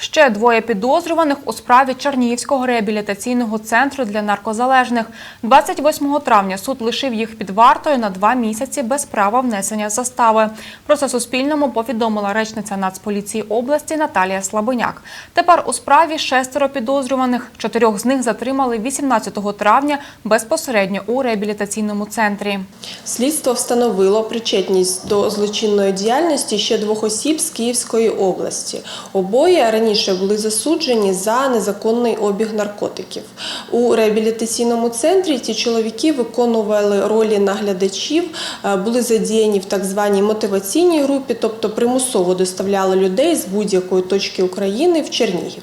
Ще двоє підозрюваних у справі Чернігівського реабілітаційного центру для наркозалежних. 28 травня суд лишив їх під вартою на два місяці без права внесення застави. Про це Суспільному повідомила речниця Нацполіції області Наталія Слабоняк. Тепер у справі шестеро підозрюваних. Чотирьох з них затримали 18 травня безпосередньо у реабілітаційному центрі. Слідство встановило причетність до злочинної діяльності ще двох осіб з Київської області. Обоє раніше були засуджені за незаконний обіг наркотиків. У реабілітаційному центрі ті чоловіки виконували ролі наглядачів, е, були задіяні в так званій мотиваційній групі, тобто примусово доставляли людей з будь-якої точки України в Чернігів.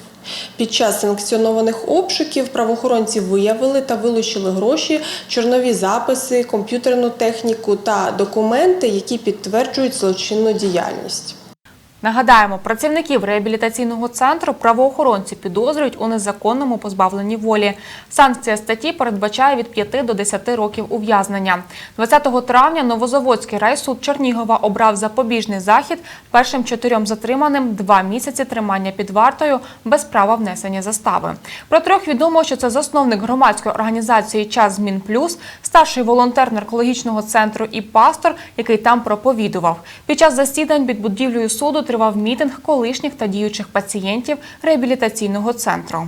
Під час санкціонованих обшуків правоохоронці виявили та вилучили гроші, чорнові записи, комп'ютерну техніку та документи, які підтверджують злочинну діяльність. Нагадаємо, працівників реабілітаційного центру правоохоронці підозрюють у незаконному позбавленні волі. Санкція статті передбачає від 5 до 10 років ув'язнення. 20 травня Новозаводський райсуд Чернігова обрав запобіжний захід першим чотирьом затриманим два місяці тримання під вартою без права внесення застави. Про трьох відомо, що це засновник громадської організації Час змін плюс, старший волонтер наркологічного центру і пастор, який там проповідував. Під час засідань під будівлею суду тривав мітинг колишніх та діючих пацієнтів реабілітаційного центру.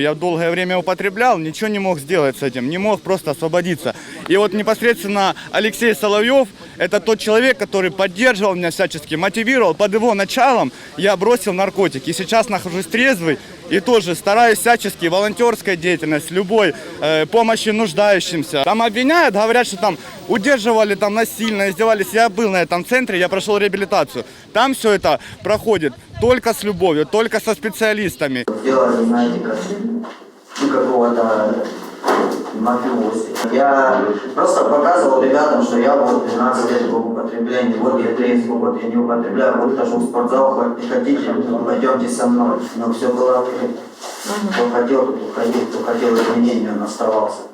Я долгое время употреблял, ничего не мог сделать с этим, не мог просто освободиться. И вот непосредственно Алексей Соловьев, это тот человек, который поддерживал меня всячески, мотивировал. Под его началом я бросил наркотики. И сейчас нахожусь трезвый и тоже стараюсь всячески, волонтерская деятельность, любой э, помощи нуждающимся. Там обвиняют, говорят, что там удерживали там насильно, издевались. Я был на этом центре, я прошел реабилитацию. Там все это проходит Только с любовью, только со специалистами. делали, знаете, как ну, какого-то мафиози. Я просто показывал ребятам, что я вот 12 лет в употреблении, вот я трезв, вот я не употребляю, вот хожу в спортзал, хоть хотите, пойдемте со мной. Но все было, кто хотел, тот уходил, кто хотел изменения, он оставался.